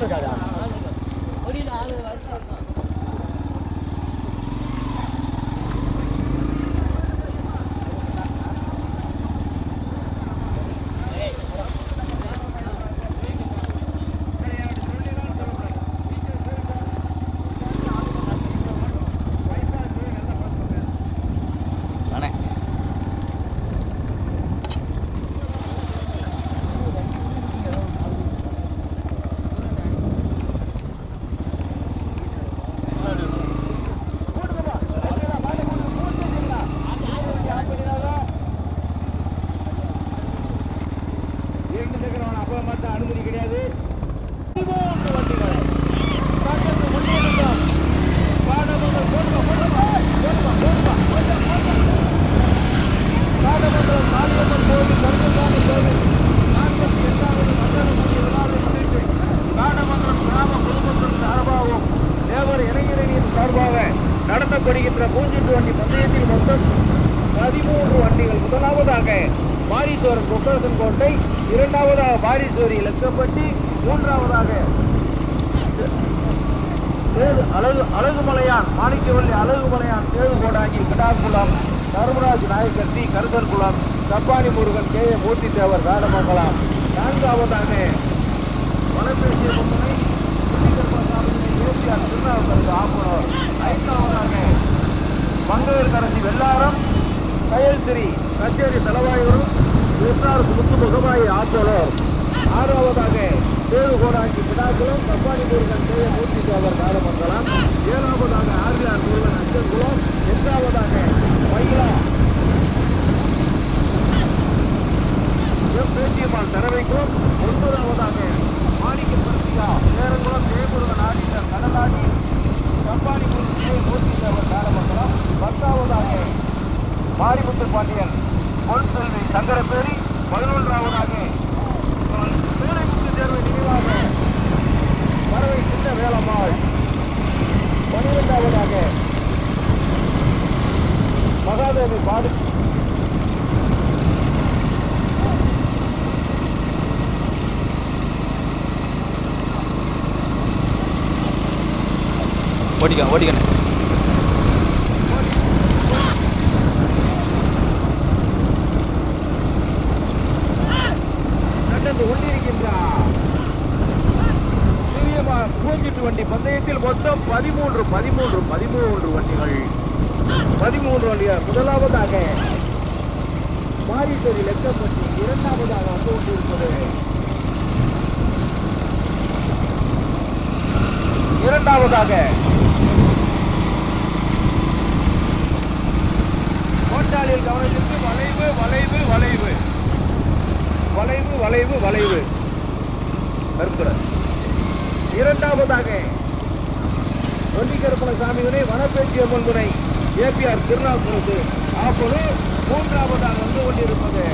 அண்ணே இரண்டாவதாக இலக்கப்பட்டி மூன்றாவதாக. தேது அழகு அழகுமலையான் மாணிக்கவல்லி அழகுமலையான் தேது கோடாங்கி கிடாக்குளம் தர்மராஜ் நாயக்கட்டி கருதன்குளம் சப்பானி முருகன் கே ஏ மூர்த்தி தேவர் வேடமங்கலம் நான்காவதாக வனப்பேசிய பொம்மனை ஏசிஆர் திருநாவுக்கரசு ஆப்பனூர் ஐந்தாவதாக மங்கையர் கரசி வெள்ளாரம் கயல்சிரி கச்சேரி தலவாயூர் கிருஷ்ணார் முத்து முகமாயி ஆப்போலூர் ஆறாவதாக ஏழு கோடாங்கி பிடாக்களும் கப்பாடி முருகன் கே மூர்த்தி தேவர் காலமங்கலம் ஏழாவதாக ஆர்ஆர் முருகன் அச்சன்குளம் எட்டாவதாக மயிலா. எம் பேச்சியம்மாள் தரவைக்கும் ஓடிக்க ஓடிக்கண்ணே வண்டி. பந்தயத்தில் மொத்தம் பதிமூன்று பதிமூன்று பதிமூன்று வண்டிகள். பதிமூன்று வண்டிகள் முதலாவதாக மாரித்தொரி லட்சப்பட்டி இரண்டாவதாக வந்து கொண்டிருப்பது. இரண்டாவதாக கோட்டாளியில் கவனத்திற்கு வளைவு வளைவு வளைவு வளைவு. வளைவு இரண்டாவதாக ஒல்லிக்கருப்பண சாமிகளை வனப்பேச்சி அம்மன் துணை ஏபிஆர் திருநாவுக்கரசு. ஆப்பது மூன்றாவதாக வந்து கொண்டிருப்பது.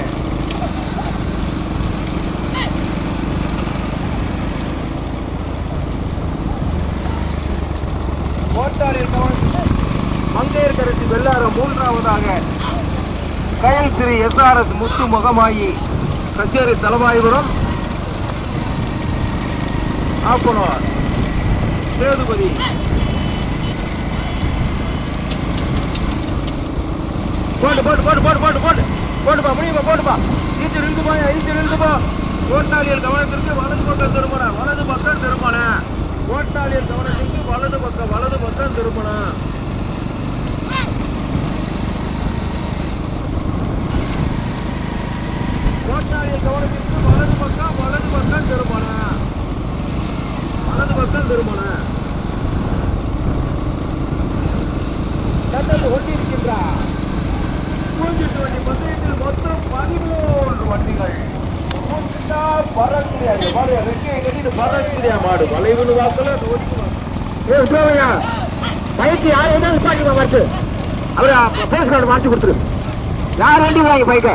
கோட்டாரில் மங்கையர் கரசி வெள்ளாரம் மூன்றாவதாக கயல் திரு எஸ்ஆர்எஸ் முத்து முகமாயி கச்சேரி தலவாயிபுரம் ஆப்பனூர். சேதுபதி. போட்டு போட்டு போட்டு போட்டு போட்டு போட்டு. போட்டுப்பா முடியுமா போட்டுப்பா. ஈச்சு இழுத்து போய் ஈச்சு இழுத்து கவனத்திற்கு வலது பக்கம் திரும்பணும். வலது பக்கம் திரும்பணும். கோட்டாளியல் கவனத்திற்கு வலது பக்கம் வலது பக்கம் திரும்பணும். கோட்டாளியல் கவனத்திற்கு வலது பக்கம் வலது பக்கம் திரும்பணும் வலது பக்கம் திரும்பணும் கண்டது கொண்டிருக்கின்றார் பூஞ்சிட்டு வண்டி பந்தயத்தில் மொத்தம் பதிமூன்று வண்டிகள். பூஞ்சிட்டா பறக்குறியாது ரெக்கையை கட்டிட்டு பறக்குறியா மாடு வளைவுன்னு வாக்கல ஏ சோமையா பைக்கு யார் என்ன விசாரிக்க மாட்டு அவரு போலீஸ் கார்டு மாற்றி கொடுத்துரு. யார் வண்டி வாங்கி பைக்கை?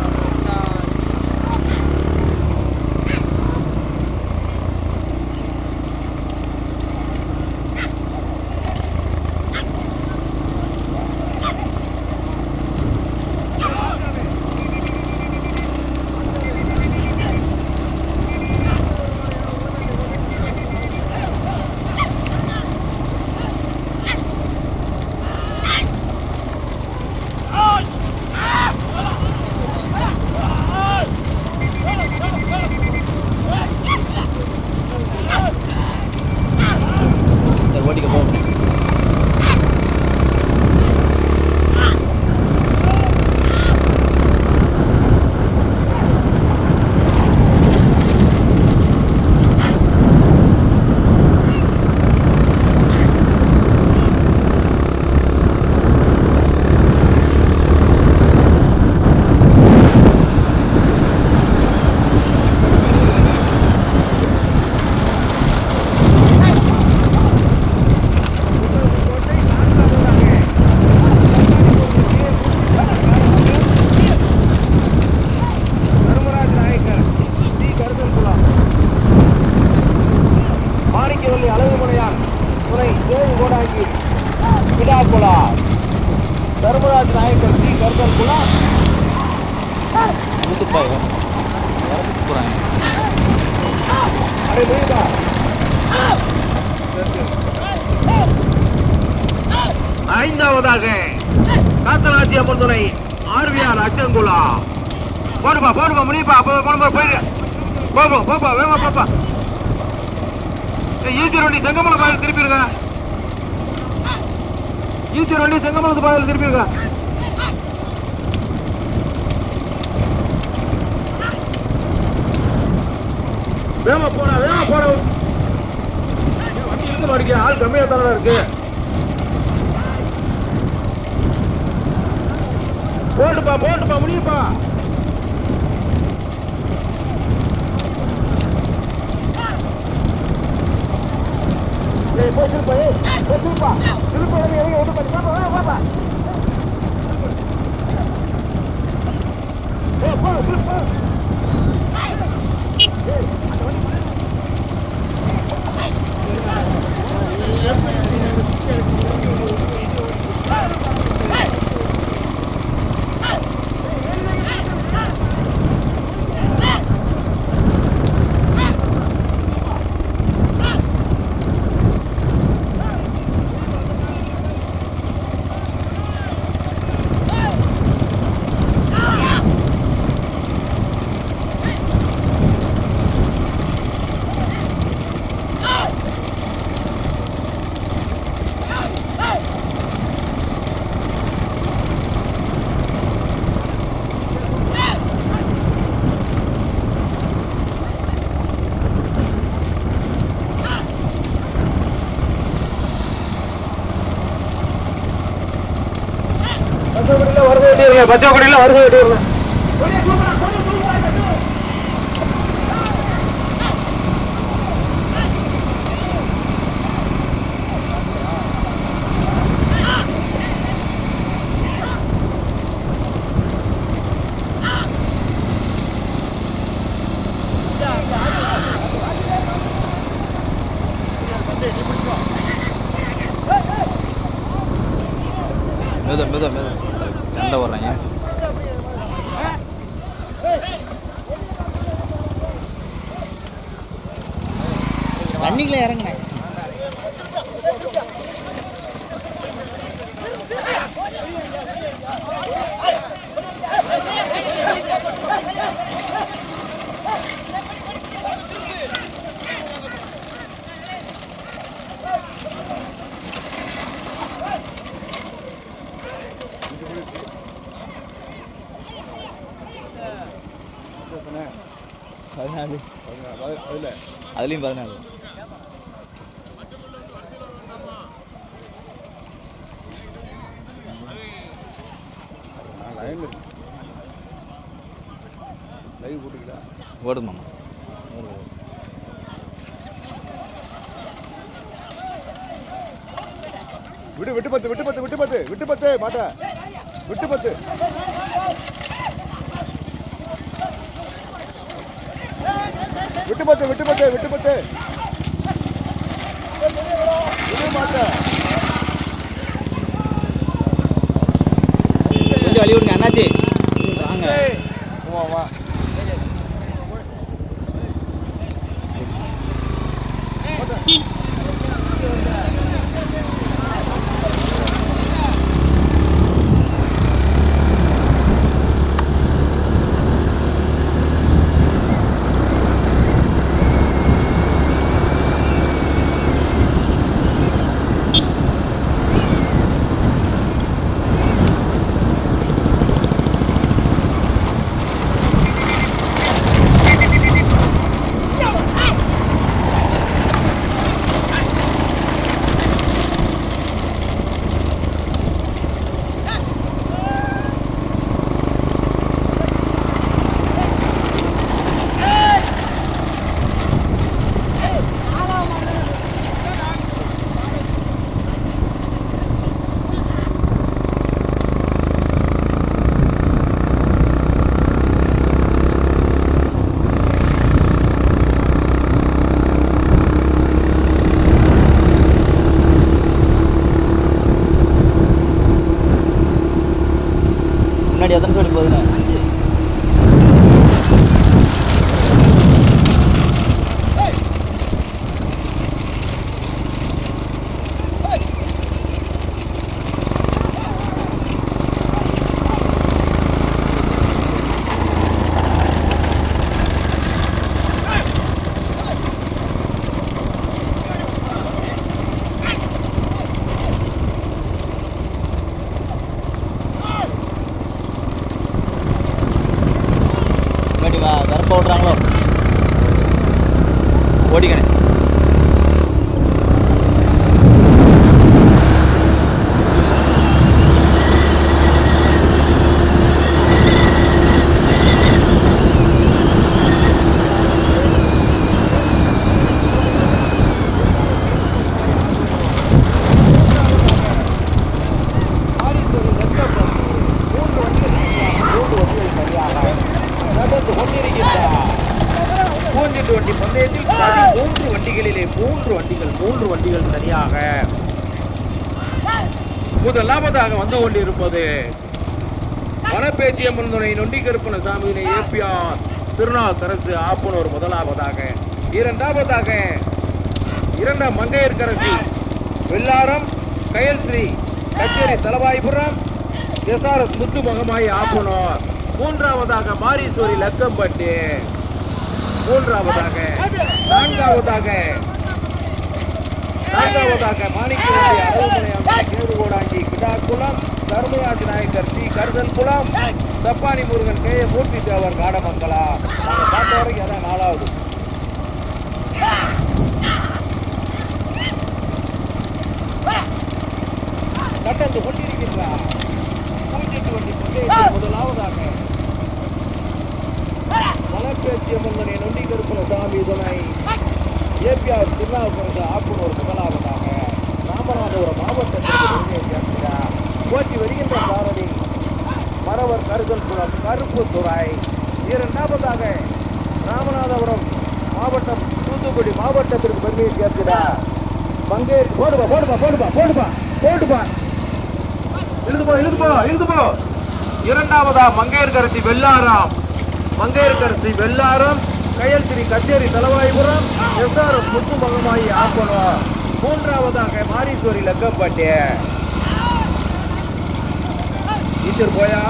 ஐந்தாவதாக காத்தராஜி அம்மன் துணை ஆர்விஆர் அச்சங்குளா. போடுப்பா போடுப்பா முடியுப்பா அப்போ போடுப்பா போயிரு. போப்பா போப்பா வேமா போப்பா. ஈச்சர் வண்டி செங்கமலம் பாயில் திருப்பிடுங்க ஈச்சர் வண்டி செங்கமலத்து பாயில் திருப்பிடுங்க வேமா போனா வேமா போன வண்டி இருந்து மாடிக்க ஆள் கம்மியாக தானே இருக்கு. போட்டுப்பா போட்டுப்பா முடியுப்பா ஏய் போய் திருப்பா ஏய் போய் திருப்பா. திருப்பா இறங்கி ஓட்டு பண்ணி. பாப்பா பாப்பா. ஏய் போ திருப்பா பச்சைக்குடியில் பச்சை கொடியில் வருது அதுலேயும் பதினாலு. லைவ் போட்டுக்கிட்டா ஓடுது விட்டு விட்டு பத்து விட்டு பத்து விட்டு பத்து விட்டு பத்து மாட்ட. விட்டு பத்து. விட்டு பத்து விட்டு பத்து விட்டு பத்து கொஞ்சம் வழி விடுங்க அண்ணாச்சி. மாரியம்மன் துணை நொண்டி கருப்பன சாமியினை ஏப்பியார். திருநாள் சரசு ஆப்பனூர் முதலாவதாக. இரண்டாவதாக இரண்டாம் மங்கையர்கரசி வெள்ளாரம் கயல் ஸ்ரீ கச்சேரி தலவாய்புரம் எஸ்ஆர்எஸ் முத்து மகமாயி ஆப்பனூர். மூன்றாவதாக மாரீஸ்வரி லக்கம்பட்டு. மூன்றாவதாக நான்காவதாக நான்காவதாக மாணிக்கவல்லி அருள்மலையாமலை கேதுகோடாங்கி கிடாக்குளம் தர்மயாஜி நாயக்கர் சி கருதல் குளம் தப்பானி முருகன் கே ஏ மூர்த்தி தேவர் காடமங்கலா நாங்கள் பார்த்த வரைக்கும் அதான் நாலாவது. கட்டத்து கொண்டிருக்கின்றார் பூஜ்ஜியத்து வண்டி பந்தயத்தில் முதலாவதாக. வனப்பேச்சிய மன்னனை நொண்டி கருப்பன சாமி துணை ஏபிஆர் திருநாவுக்கரசு ஆக்குனூர் முதலாவதாக. ராமநாதபுரம் மாவட்டத்தில் போட்டி வருகின்ற சாரதி. மரவர் கருதல் குளம் கருப்பு துறை. இரண்டாவதாக ராமநாதபுரம் மாவட்டம் தூத்துக்குடி மாவட்டத்திற்கு பெருமையை சேர்க்கிறார். பங்கேற் போடுப்பா போடுபா போடுபா போடுப்பா போடுபா. எழுதுப்போ எழுதுப்போ எழுதுப்போ இரண்டாவதா மங்கையர்கரசி வெள்ளாரம். மங்கையர்கரசி வெள்ளாரம் கயல் ஸ்ரீ கச்சேரி தலவாய்புரம் எஸ்ஆர் முத்து மகமாயி ஆப்பனூர் மூன்றாவதாக மாரீஸ்வரி லக்கம்பட்டி. டீச்சர் போயா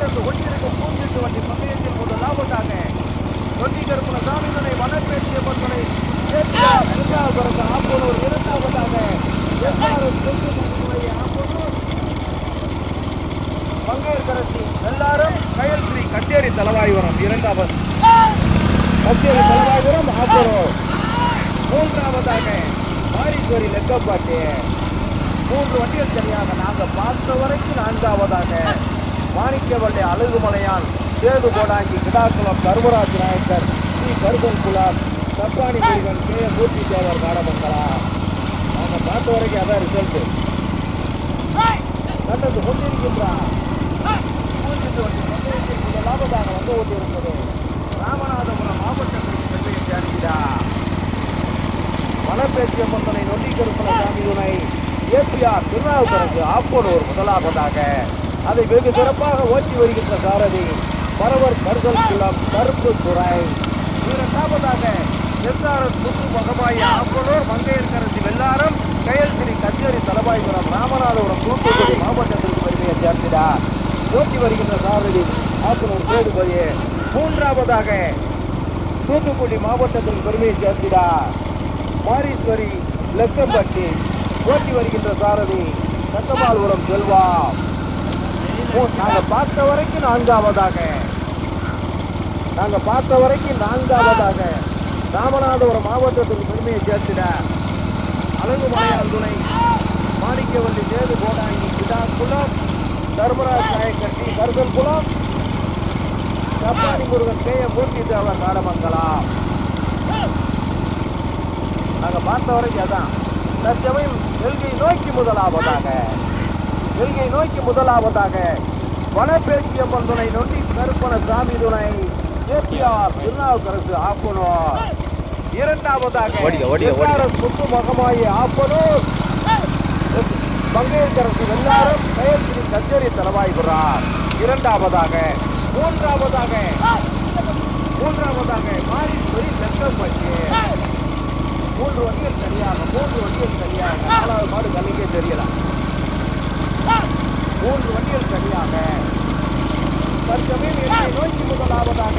நடந்து கொண்டிருக்கும் பூஞ்செட்டு வண்டி பந்தயத்தில் முதலாவதாக வண்டி கருப்பன சாமிதனை வனப்பேசிய பந்தனை இரண்டாவது ஆப்பனூர் இரண்டாவதாக எஸ்ஆர்எஸ் ஆப்பனூர் பங்கேற்கரசி எல்லாரும் கயல் ஸ்ரீ கச்சேரி தலவாய்வரம் இரண்டாவது. கச்சேரி தலைவாபுரம் ஆப்பூர் மூன்றாவதாக மாரீஸ்வரி லெக்கப்பாட்டு. மூன்று வண்டிகள் சரியாக நாங்கள் பார்த்த வரைக்கும் நான்காவதாக மாணிக்கவள்ளி அழகுமலையான் சேது கோடாங்கி கிடாக்குளம் கருமராஜ் நாயக்கர் ஸ்ரீ கருதன் குலார் தப்பாணி முருகன் கே மூர்த்தி தேவர் காடமங்கலா நாங்கள் பார்த்த வரைக்கும் அதான் ரிசல்ட்டு வண்டி பந்தயத்தில் முதலாவதாக வந்து கொண்டிருப்பது ராமநாதபுரம் மாவட்டத்திற்கு பெருமையை சேர்க்கிறார் வனப்பேச்சிய மந்தனை நொண்டி கருப்பன சாமி துணை ஏபிஆர் திருநாவுக்கரசு ஆப்பனூர் முதலாவதாக. அதை வெகு சிறப்பாக ஓட்டி வருகின்ற சாரதி பரவர் கருதல் குளம் கருப்பு துறை இரண்டாவதாக எஸ்ஆர்எஸ் முத்து மகமாயி ஆப்பனூர் மங்கையர்கரசி வெள்ளாரம் கயல் ஸ்ரீ கச்சேரி தலபாய்புரம் ராமநாதபுரம் தூத்துக்குடி மாவட்டத்திற்கு பெருமையை சேர்த்திடா. போட்டி வருகின்ற சாரதி ஆப்பனூர் சேதுபதி மூன்றாவதாக தூத்துக்குடி மாவட்டத்திற்கு பெருமையை சேர்த்திடா. மாரீஸ்வரி லெக்கம்பட்டி. போட்டி வருகின்ற சாரதி சட்டமால்புரம் செல்வா. நாங்கள் நாங்க பார்த்த வரைக்கும் நான்காவதாக. நாங்க பார்த்த வரைக்கும் நான்காவதாக. ராமநாதபுரம் மாவட்டத்திற்கு பெருமையை சேர்த்திட அழகு மலையாள் துணை மாணிக்கவல்லி சேது கோடாங்கி விடாக்குளம் தர்மராஜ் நாயக்கட்டி கருதல் குளம் கப்பாணி முருகன் கே மூர்த்தி தேவர் காடமங்கலம் நாங்கள் பார்த்த வரைக்கும் அதான். தற்சமயம் வெல்கை நோக்கி முதலாவதாக வெல்கை நோக்கி முதலாவதாக வனப்பேச்சியம்மன் துணை நொண்டி கருப்பன சாமி துணை ஏபிஆர் திருநாவுக்கரசு ஆப்பனூர். இரண்டாவதாக முத்து மகமாயி ஆப்பனூர். பங்கேற்கரசு வெள்ளாரம் கயல்ஸ்ரீ கச்சேரி தலவாய்புறார் இரண்டாவதாக மூன்றாவதாக மூன்றாவதாக மாரீஸ்வரி லெக்கம்பட்டி மூன்று வண்டிகள் சரியாக மூன்று வண்டிகள் சரியாக நாலாவது மாடு கண்ணுக்கே தெரியல. மூன்று வண்டிகள் சரியாக. தற்சமயம் என்னை நோக்கி முதலாவதாக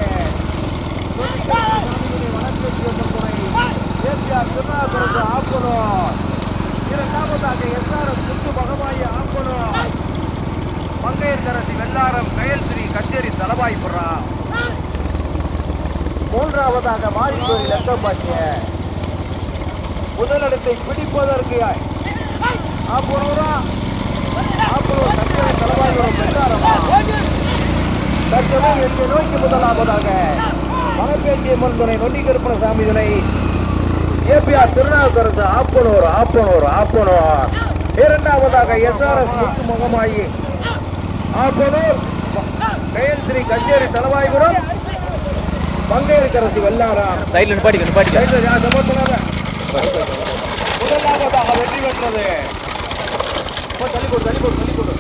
திருநாகரசு ஆப்பனூர் இரண்டாவதாக எஸ்ஆர்எஸ் முத்து மகமாயி ஆப்பனூர் மங்கையர்கரசி வெள்ளாரம் கயல் ஸ்ரீ கச்சேரி தலவாய்புறா மூன்றாவதாக மாரிக்கோரி லெக்கம்பாட்டிய முதலிடத்தை பிடிப்பதற்கு ஆப்பனூரா ஆப்பனூர் கச்சேரி தலவாய்புரம் வெள்ளாரமா தற்சமயம் என்னை நோக்கி முதலாவதாக மலைப்பேட்டிய மன்துணை நொண்டி கருப்பண சாமி துணை ஏபிஆர் திருநாவுக்கரசு ஆப்பனூர் ஆப்பனூர் ஆப்பனூர். இரண்டாவதாக எஸ்ஆர்எஸ் முத்து முகமாயி ஆப்பனூர் கயல் ஸ்ரீ கச்சேரி தலவாய்புரம் மங்கையர்கரசு வெள்ளாராம் சைடில் யார் சமர்த்தனாக? முதலாவதாக வெற்றி பெற்றது. தள்ளி கொடு தள்ளி கொடு தள்ளி கொடு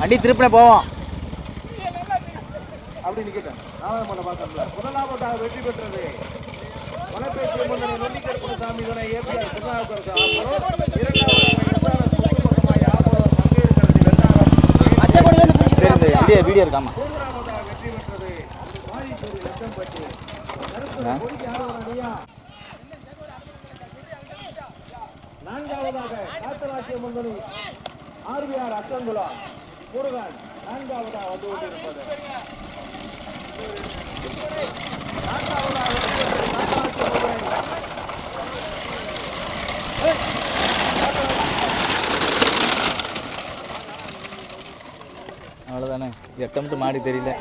வண்டி திருப்பினே போவோம். அப்படி நிக்கட்டும் நாலாவது மாட முதலாவதாக வெற்றி பெற்றது. வனப்பேச்சிய மன்னனை நொண்டிக்கருப்பன சாமி துணை ஏபிஆர் திருநாவுக்கரசு ஆப்பனூர் இரண்டாவதாக வீடியோ இருக்காமா வெற்றி பெற்றது. நான்காவதாக காத்தராட்சிய மந்தனி ஆர்பிஆர் அச்சங்குளம் முருகன் நான்காவதாக வந்து கொண்டிருப்பது அவ்வளோதானே எட்டம்ட்டு மாடி தெரியல.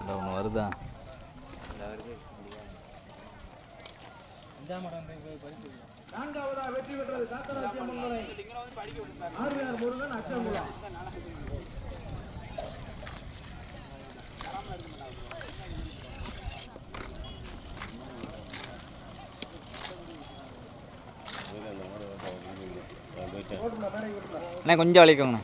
இந்த ஒன்று வருதா? நான்காவதா வெற்றி பெற்றது காத்தராட்சிய மந்தனி ஆர்பிஆர் முருகன் அச்சங்குளம் அண்ணா கொஞ்சம் வலிக்கோங்கண்ணா